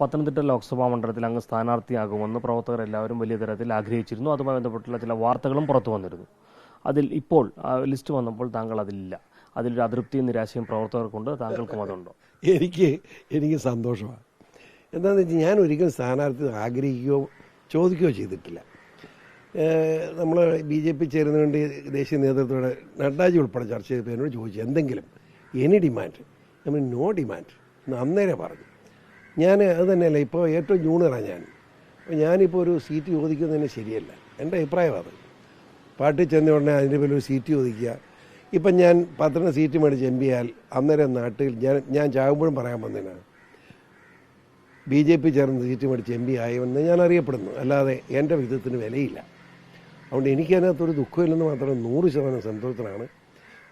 പത്തനംതിട്ട ലോക്സഭാ മണ്ഡലത്തിൽ അങ്ങ് സ്ഥാനാർത്ഥിയാകുമെന്ന് പ്രവർത്തകർ എല്ലാവരും വലിയ തരത്തിൽ ആഗ്രഹിച്ചിരുന്നു. അതുമായി ബന്ധപ്പെട്ടുള്ള ചില വാർത്തകളും പുറത്തു വന്നിരുന്നു. അതിൽ ഇപ്പോൾ ലിസ്റ്റ് വന്നപ്പോൾ താങ്കൾ അതിലില്ല. അതിലൊരു അതൃപ്തിയും നിരാശയും പ്രവർത്തകർക്കുണ്ട്. താങ്കൾക്കും അതുണ്ടോ? എനിക്ക് എനിക്ക് സന്തോഷമാണ്. എന്താണെന്ന് വെച്ചാൽ ഞാൻ ഒരിക്കലും സ്ഥാനാർത്ഥി ആഗ്രഹിക്കുകയോ ചോദിക്കുകയോ ചെയ്തിട്ടില്ല. നമ്മൾ ബി ജെ പി വേണ്ടി ദേശീയ നേതൃത്വത്തോടെ നഡ്ഡാജി ഉൾപ്പെടെ ചർച്ച ചെയ്തപ്പോൾ എന്നോട് ചോദിച്ചു എന്തെങ്കിലും എനി ഡിമാൻഡ് നമ്മൾ നോ ഡിമാൻഡ് എന്ന് അന്നേരെ പറഞ്ഞു. ഞാൻ അത് തന്നെയല്ല ഇപ്പോൾ ഏറ്റവും ജൂണിയറാണ് ഞാൻ. അപ്പോൾ ഞാനിപ്പോൾ ഒരു സീറ്റ് ചോദിക്കുന്നതിന് ശരിയല്ല. എന്റെ അഭിപ്രായം അത്. പാർട്ടി ചെന്ന ഉടനെ അതിന്റെ പേരിൽ ഒരു സീറ്റ് ചോദിക്കുക. ഇപ്പം ഞാൻ പന്ത്രണ്ട് സീറ്റ് മേടിച്ച് എം പി ആൽ അന്നേരം നാട്ടിൽ ഞാൻ ഞാൻ ചാകുമ്പോഴും പറയാൻ വന്നതിനാണ് ബി ജെ പി ചേർന്ന് സീറ്റ് മേടിച്ച് എം പി ആയെന്ന് ഞാൻ അറിയപ്പെടുന്നു. അല്ലാതെ എന്റെ വിധത്തിന് വിലയില്ല. അതുകൊണ്ട് എനിക്കതിനകത്തൊരു ദുഃഖമില്ലെന്ന് മാത്രം നൂറ് ശതമാനം സന്തോഷത്തിനാണ്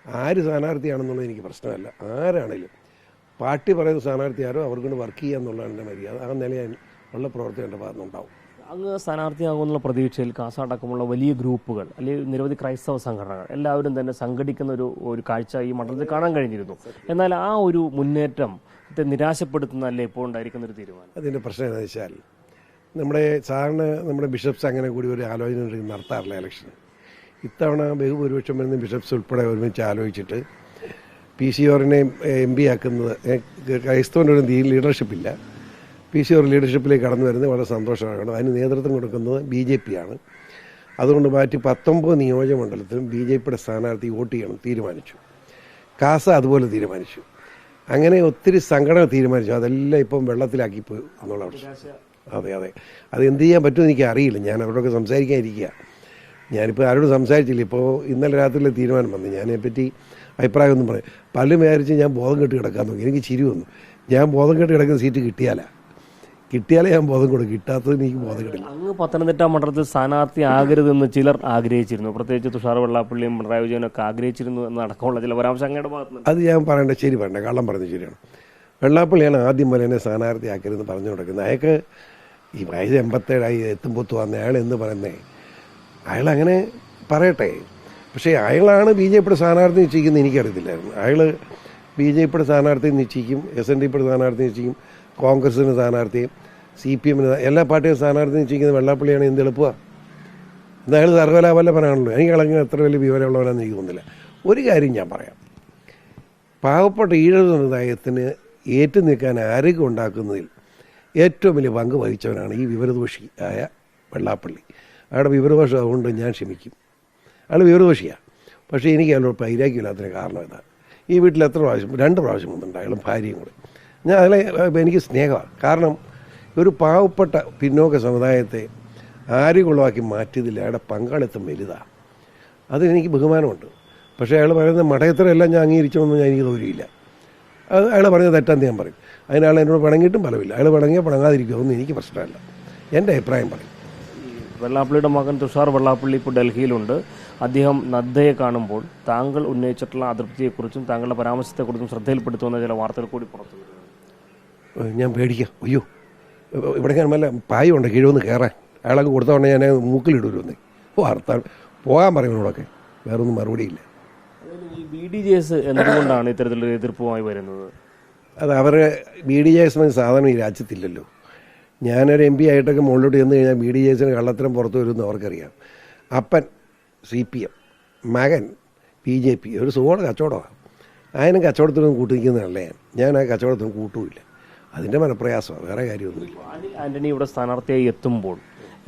ആര് സ്ഥാനാർത്ഥിയാണെന്നുള്ളത് എനിക്ക് പ്രശ്നമല്ല. ആരാണേലും. പാർട്ടി പറയുന്ന സ്ഥാനാർത്ഥി ആരോ അവർക്കൊണ്ട് വർക്ക് ചെയ്യുക എന്നുള്ളതാണ് എന്റെ മര്യാദ. ആ നിലയിൽ ഉള്ള പ്രവർത്തി എന്റെ ഭാഗത്തുനിന്നുണ്ടാവും അങ്ങ് സ്ഥാനാർത്ഥിയാകുമെന്നുള്ള പ്രതീക്ഷയിൽ കാസാടക്കമുള്ള വലിയ ഗ്രൂപ്പുകൾ അല്ലെങ്കിൽ നിരവധി ക്രൈസ്തവ സംഘടനകൾ എല്ലാവരും തന്നെ സംഘടിക്കുന്ന ഒരു ഒരു കാഴ്ച ഈ മണ്ഡലത്തിൽ കാണാൻ കഴിഞ്ഞിരുന്നു. എന്നാൽ ആ ഒരു മുന്നേറ്റം നിരാശപ്പെടുത്തുന്നല്ലേ ഇപ്പോൾ ഉണ്ടായിരിക്കുന്ന ഒരു തീരുമാനം? അതിന്റെ പ്രശ്നം എന്താണെന്ന് വെച്ചാൽ നമ്മുടെ സാധാരണ നമ്മുടെ ബിഷപ്സ് അങ്ങനെ കൂടി ഒരു ആലോചന നടത്താറില്ല ഇലക്ഷൻ. ഇത്തവണ ബഹുഭൂരിപക്ഷം വരുന്ന ബിഷപ്സ് ഉൾപ്പെടെ ഒരുമിച്ച് ആലോചിച്ചിട്ട് പി സി ഓറിനെയും എം പി ആക്കുന്നത് ക്രൈസ്തവന്റെ ഒരു ലീഡർഷിപ്പില്ല. പി സി ഓർ ലീഡർഷിപ്പിലേക്ക് കടന്നു വരുന്നത് വളരെ സന്തോഷമാണ്. അതിന് നേതൃത്വം കൊടുക്കുന്നത് ബി ജെ പി ആണ്. അതുകൊണ്ട് മാറ്റി പത്തൊമ്പത് നിയോജകമണ്ഡലത്തിലും ബി ജെ പിയുടെ സ്ഥാനാർത്ഥി വോട്ട് ചെയ്യണം തീരുമാനിച്ചു. കാസ അതുപോലെ തീരുമാനിച്ചു. അങ്ങനെ ഒത്തിരി സംഘടന തീരുമാനിച്ചു. അതെല്ലാം ഇപ്പം വെള്ളത്തിലാക്കി പോയി എന്നുള്ള അതെ അതെ. അത് എന്ത് ചെയ്യാൻ പറ്റുമെന്ന് എനിക്ക് അറിയില്ല. ഞാൻ അവരോടൊക്കെ സംസാരിക്കാനിരിക്കുക ഞാനിപ്പോൾ ആരോട് സംസാരിച്ചില്ല. ഇപ്പോൾ ഇന്നലെ രാത്രിയിലെ തീരുമാനം വന്നു. ഞാനതിനെപ്പറ്റി അഭിപ്രായമൊന്നും പറയും. പലരും വിചാരിച്ച് ഞാൻ ബോധം കെട്ട് കിടക്കാൻ നോക്കി. എനിക്ക് ചിരി വന്നു. ഞാൻ ബോധം കെട്ട് കിടക്കുന്ന സീറ്റ് കിട്ടിയാല. കിട്ടിയാലേ ഞാൻ ബോധം കൊടുക്കും. കിട്ടാത്തത് എനിക്ക് ബോധം കിട്ടില്ല. അങ്ങ് പത്തനംതിട്ട മണ്ഡലത്തിൽ സ്ഥാനാർത്ഥി ആകരുതെന്ന് ചിലർ ആഗ്രഹിച്ചിരുന്നു. പ്രത്യേകിച്ച് തുഷാർ വെള്ളാപ്പള്ളിയും പിണറായി വിജയനൊക്കെ ആഗ്രഹിച്ചിരുന്നു എന്നടക്കമുള്ള ചില പരാമർശം ഭാഗത്ത് ഭാഗത്തുനിന്ന്. അത് ഞാൻ പറയേണ്ട. ശരി പറയണ്ട. കള്ളം പറഞ്ഞത് ശരിയാണ്. വെള്ളാപ്പള്ളിയാണ് ആദ്യം പോലെ എന്നെ സ്ഥാനാർത്ഥിയാക്കരുതെന്ന് പറഞ്ഞു കൊടുക്കുന്നത്. അയാൾക്ക് ഈ വയസ്സ് എൺപത്തേഴായി എത്തുമ്പോൾ അയാൾ എന്ന് പറയുന്നേ. അയാൾ അങ്ങനെ പറയട്ടെ. പക്ഷേ അയാളാണ് ബി ജെ പിയുടെ സ്ഥാനാർത്ഥി നിശ്ചയിക്കുന്നത് എനിക്കറിയത്തില്ലായിരുന്നു. അയാൾ ബി ജെ പിയുടെ സ്ഥാനാർത്ഥി നിശ്ചയിക്കും എസ് എൻ ഡി പിയുടെ സ്ഥാനാർത്ഥി നിശ്ചയിക്കും കോൺഗ്രസിന് സ്ഥാനാർത്ഥിയും സി പി എമ്മിന് എല്ലാ പാർട്ടിയും സ്ഥാനാർത്ഥി നിശ്ചയിക്കുന്നത് വെള്ളാപ്പള്ളിയാണ് എന്ത് എളുപ്പമാണ് എന്തായാലും സർവകലാപല്ലപ്പനാണല്ലോ എനിക്ക് കളഞ്ഞ അത്ര വലിയ വിവരമുള്ളവരാണെന്ന് എനിക്ക് തോന്നുന്നില്ല. ഒരു കാര്യം ഞാൻ പറയാം. പാവപ്പെട്ട ഈഴവ സമുദായത്തിന് ഏറ്റു നിൽക്കാൻ ആരോഗ്യം ഉണ്ടാക്കുന്നതിൽ ഏറ്റവും വലിയ പങ്ക് വഹിച്ചവനാണ് ഈ വിവരദോഷി ആയ വെള്ളാപ്പള്ളി. അയാളുടെ വിവരദോഷം അതുകൊണ്ട് ഞാൻ ക്ഷമിക്കും. അയാൾ വിവരദോഷിയാണ് പക്ഷേ എനിക്ക് അയാളോട് പൈരാഗ്യമില്ലാത്തതിന് കാരണം ഇതാണ് ഈ വീട്ടിൽ എത്ര പ്രാവശ്യം രണ്ട് പ്രാവശ്യം വന്നിട്ടുണ്ട് അയാളും ഭാര്യയും കൂടെ. ഞാൻ അതിലെ എനിക്ക് സ്നേഹമാണ്. കാരണം ഒരു പാവപ്പെട്ട പിന്നോക്ക സമുദായത്തെ ആരുകൊള്ളവാക്കി മാറ്റിയതിൽ അയാളുടെ പങ്കാളിത്തം വലുതാണ് അതിനെനിക്ക് ബഹുമാനമുണ്ട്. പക്ഷേ അയാൾ പറയുന്ന മടയത്തരമെല്ലാം ഞാൻ അംഗീകരിച്ചോന്നും ഞാൻ എനിക്ക് തോന്നിയില്ല. അത് അയാൾ പറഞ്ഞത് തെറ്റാന്ന് ഞാൻ പറയും. അതിനാൾ എന്നോട് പിണങ്ങിയിട്ടും ഫലമില്ല അയാൾ പിണങ്ങിയാൽ പിണങ്ങാതിരിക്കുമോ എനിക്ക് പ്രശ്നമല്ല. എന്റെ അഭിപ്രായം പറയും. വെള്ളാപ്പള്ളിയുടെ മകൻ തുഷാർ വെള്ളാപ്പള്ളി ഇപ്പോൾ ഡൽഹിയിലുണ്ട്. അദ്ദേഹം നദ്ദയെ കാണുമ്പോൾ താങ്കൾ ഉന്നയിച്ചിട്ടുള്ള അതൃപ്തിയെക്കുറിച്ചും താങ്കളുടെ പരാമർശത്തെക്കുറിച്ചും ശ്രദ്ധയിൽപ്പെടുത്തുന്ന ചില വാർത്തകൾ കൂടി പുറത്തു ഞാൻ പേടിക്കാം. അയ്യോ. ഇവിടെ ഞാൻ വല്ല പായുണ്ട് കീഴൊന്ന് കയറാൻ. അയാളൊക്കെ കൊടുത്തോണ്ട് ഞാൻ മൂക്കിലിടൂരുന്നേ വാർത്ത പോകാൻ പറയുന്നതോടൊക്കെ വേറൊന്നും മറുപടിയില്ല ഈ ബി ഡി ജെ എസ് എന്തുകൊണ്ടാണ് ഇത്തരത്തിലൊരു എതിർപ്പുമായി വരുന്നത്. അത് അവരെ ബി ഡി ജെ എസ് സാധാരണ ഈ രാജ്യത്തില്ലല്ലോ. ഞാനൊരു എം പി ആയിട്ടൊക്കെ മുകളിലോട്ട് ചെന്ന് കഴിഞ്ഞാൽ ബി ഡി ജെസിന് കള്ളത്തരം പുറത്തു വരുമെന്ന് അവർക്കറിയാം. അപ്പൻ സി പി എം മകൻ ബി ജെ പി ഒരു സുഖമാണ് കച്ചവടമാണ്. അതിനും കച്ചവടത്തിനൊന്നും കൂട്ടി നിൽക്കുന്നതല്ലേ ഞാൻ ആ കച്ചവടത്തിനും കൂട്ടുമില്ല. അതിന്റെ മനപ്രയാസമാണ് വേറെ കാര്യമൊന്നുമില്ല. ആന്റണി ഇവിടെ സ്ഥാനാർത്ഥിയായി എത്തുമ്പോൾ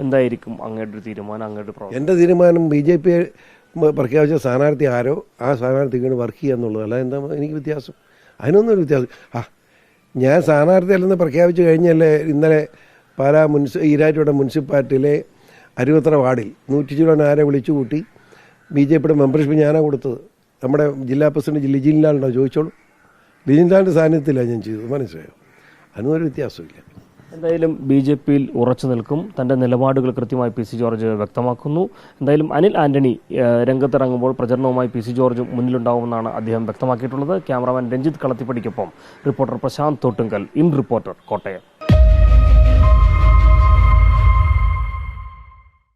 എന്തായിരിക്കും അങ്ങയുടെ ഒരു തീരുമാനം അങ്ങയുടെ എന്റെ തീരുമാനം ബി ജെ പി പ്രഖ്യാപിച്ച സ്ഥാനാർത്ഥി ആരോ ആ സ്ഥാനാർത്ഥിക്ക് വേണ്ടി വർക്ക് ചെയ്യുക അല്ല എന്താ എനിക്ക് വ്യത്യാസം? അതിനൊന്നും ഒരു വ്യത്യാസം. ആ ഞാൻ സ്ഥാനാർത്ഥി അല്ലെന്ന് പ്രഖ്യാപിച്ചു കഴിഞ്ഞല്ലേ ഇന്നലെ പാലാ മുനിസി ഈരാറ്റുപേട്ട മുനിസിപ്പാലിറ്റിയിലെ അരുപത്ര വാർഡിൽ നൂറ്റി ചുരുവൻ ആരെ വിളിച്ചു കൂട്ടി ബി ജെ പിയുടെ മെമ്പർഷിപ്പ് ഞാനാണ് കൊടുത്തത്. നമ്മുടെ ജില്ലാ പ്രസിഡന്റ് ലിജിൻലാലുണ്ടോ ചോദിച്ചോളൂ. ലിജിൻലാലിന്റെ സാന്നിധ്യത്തിലാണ് ഞാൻ ചെയ്തത്. മനസ്സിലായോ? അതിനൊരു വ്യത്യാസമില്ല എന്തായാലും ബി ജെ പിയിൽ ഉറച്ചു നിൽക്കും. തന്റെ നിലപാടുകൾ കൃത്യമായി പി സി ജോർജ് വ്യക്തമാക്കുന്നു. എന്തായാലും അനിൽ ആന്റണി രംഗത്തിറങ്ങുമ്പോൾ പ്രചരണവുമായി പി സി ജോർജ് മുന്നിലുണ്ടാവുമെന്നാണ് അദ്ദേഹം വ്യക്തമാക്കിയിട്ടുള്ളത്. Cameraman Ranjith കളത്തിപ്പടിക്കൊപ്പം reporter Prashanth Thottungal in reporter Kottayam.